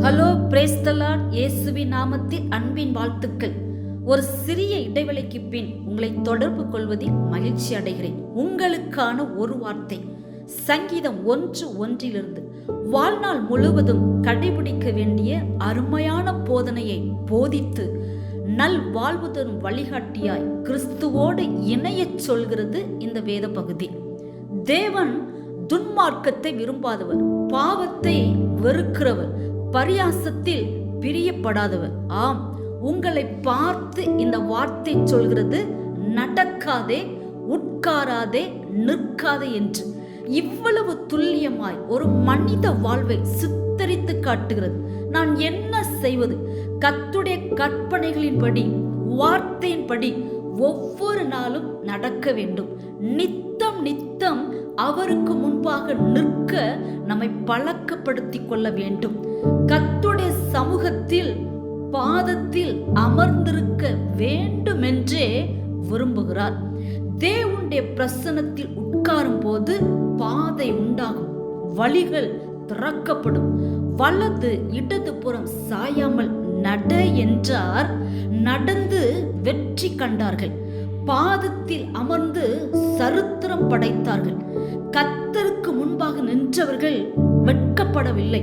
Hello praise the Lord இயேசுவி நாமத்தில் அன்பின் வாழ்த்துக்கள். ஒரு சிறிய இடைவெளிக்கு பின் உங்களை தொடர்பு கொள்வதில் மகிழ்ச்சி அடைகிறேன். உங்களுக்கான ஒரு வார்த்தை. சங்கீதம் ஒன்று ஒன்றிலிருந்து வாழ்நாள் முழுவதும் கடைபிடிக்க வேண்டிய அருமையான போதனையை போதித்து நல் வாழ்வு தரும் வழிகாட்டியாய் கிறிஸ்துவோடு இணையச் சொல்கிறது இந்த வேத பகுதி தேவன் துன்மார்க்கத்தை விரும்பாதவர் பாவத்தை வெறுக்கிறவர் பரியாசத்தில் பிரியப்படாதவர். ஆம் உங்களை பார்த்து இந்த வார்த்தை சொல்கிறது நடக்காதே உட்காராதே நிற்காதே என்று. இவ்வளவு துல்லியமாய் ஒரு மனித வாழ்வை சித்தரித்து காட்டுகிறது. நான் என்ன செய்வது? கத்துடைய கற்பனைகளின்படி வார்த்தையின்படி ஒவ்வொரு நாளும் நடக்க வேண்டும். நித்தம் அவருக்கு முன்பாக நிற்க நம்மை பழக்கப்படுத்தி கொள்ள வேண்டும். கத்துடைய சமூகத்தில் பாதத்தில் அமர்ந்திருக்க வேண்டுமென்றே விரும்புகிறார். தேவனுடைய பிரசனத்தில் உட்காரும் போது பாதை உண்டாகும். வழிகள் திறக்கப்படும். வலது இடது புறம் சாயாமல் நட என்றார். நடந்து வெற்றி கண்டார்கள். பாதத்தில் அமர்ந்து சரித்திரம் படைத்தார்கள். கத்தருக்கு முன்பாக நின்றவர்கள் வெட்கப்படவில்லை.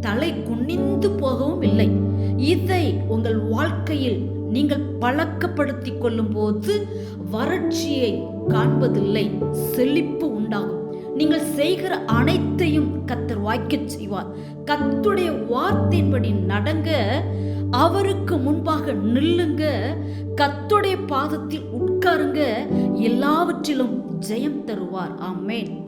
தலை குனிந்து போகவும் இல்லை. இதை உங்கள் வாழ்க்கையில் நீங்கள் பழக்கப்படுத்திக் கொள்ளும் போது வறட்சியை காண்பதில்லை செழிப்பு உண்டாகும். நீங்கள் செய்கிற அனைத்தையும் கத்தர் வாய்க்கச் செய்வார். கத்துடைய வார்த்தையின்படி நடங்க அவருக்கு முன்பாக நில்லுங்க. கத்துடைய பாதத்தில் உட்காருங்க. எல்லாவற்றிலும் ஜெயம் தருவார். ஆமேன்.